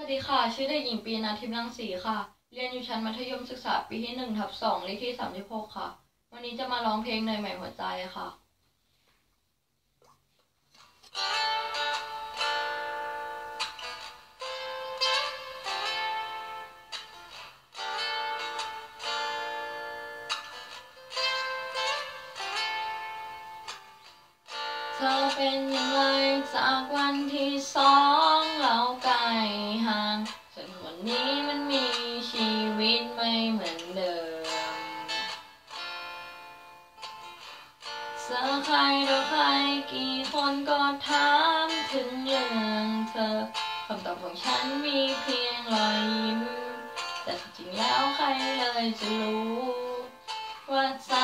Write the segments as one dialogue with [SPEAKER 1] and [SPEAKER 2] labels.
[SPEAKER 1] วัสดีค่ะ ชื่อเด็กหญิงปีนาทิพย์รังสีค่ะ เรียนอยู่ชั้นมัธยมศึกษาปีที่หนึ่งทับสองเลขที่สามสิบหกค่ะ วันนี้จะมาร้องเพลงเนยใหม่หัวใจค่ะเธอเป็นอย่างไรจากวันที่สอง ไกลห่างส่วนวันนี้มันมีชีวิตไม่เหมือนเดิมเจอใครต่อใครกี่คนก็ถามถึงเรื่องเธอคำตอบของฉันมีเพียงรอยยิ้ม แต่จริงแล้วใครเลยจะรู้ ว่าใจ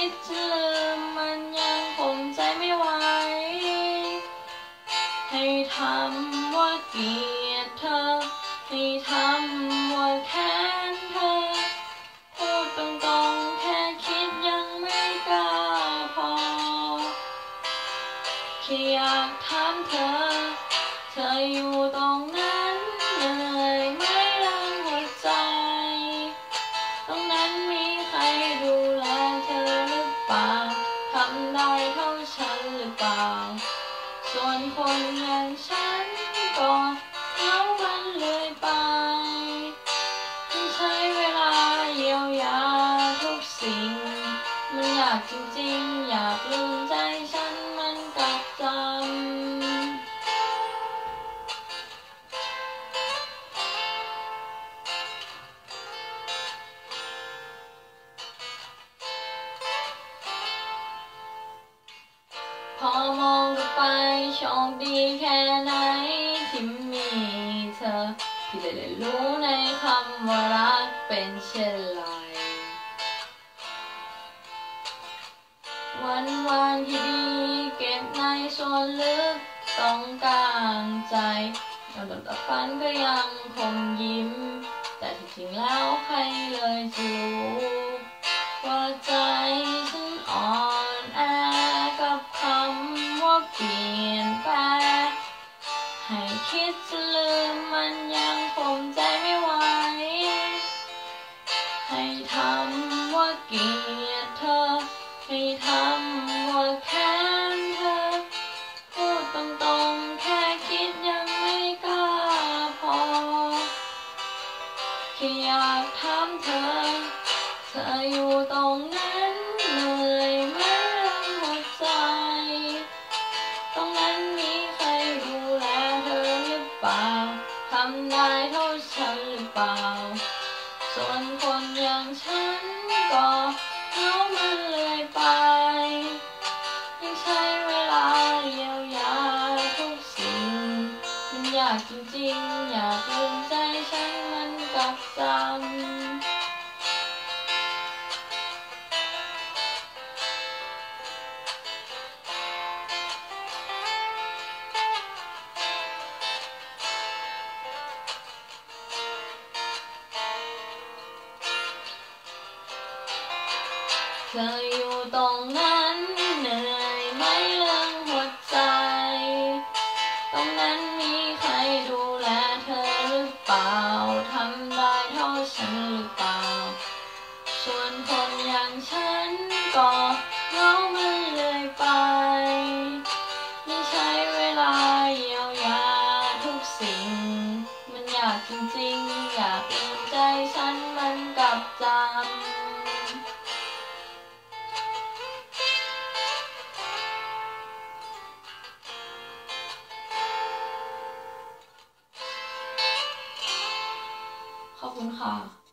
[SPEAKER 1] คิดจะลืมมันยังคงใจไม่ไหว ให้ทำว่าเกลียดเธอ ให้ทำว่าแค้นเธอ พูดตรงๆแค่คิดยังไม่กล้าพอแค่อยากถามเธอ เธออยู่ตรงนั้น ส่วนคนอย่างฉันก็เหงามันเลยไปใช้เวลาเยียวยาทุกสิ่ง มันอยากจริงๆ อยากลืมใจฉันมันกลับจำพอมอ โชคดีแค่ไหนที่มีเธอ ที่ได้เร่รู้ในคำว่ารักเป็นเช่นไร วันวานที่ดีเก็บในส่วนลึกต้องกางใจเราดแต่ฝันก็ยังคงยิ้ม แต่ที่จริงแล้วใครเลยจะรู้ว่าใจ คิดจะลืมมันยังคงใจไม่ไหว ให้ทำว่าเกลียดเธอ ให้ทำว่าแค้นเธอ พูดตรงๆแค่คิดยังไม่กล้าพอ แค่อยากถามเธอ เธออยู่ตรงนั้นำได้เท่าฉันหรือเปล่า ส่วนคนอย่างฉันก็เหงามันเลยไป ยังใช้เวลาเยียวยาทุกสิ่ง มันอยากจริงๆ อยากลืมใจฉันมันกลับจำ เธอ ขอบคุณค่ะ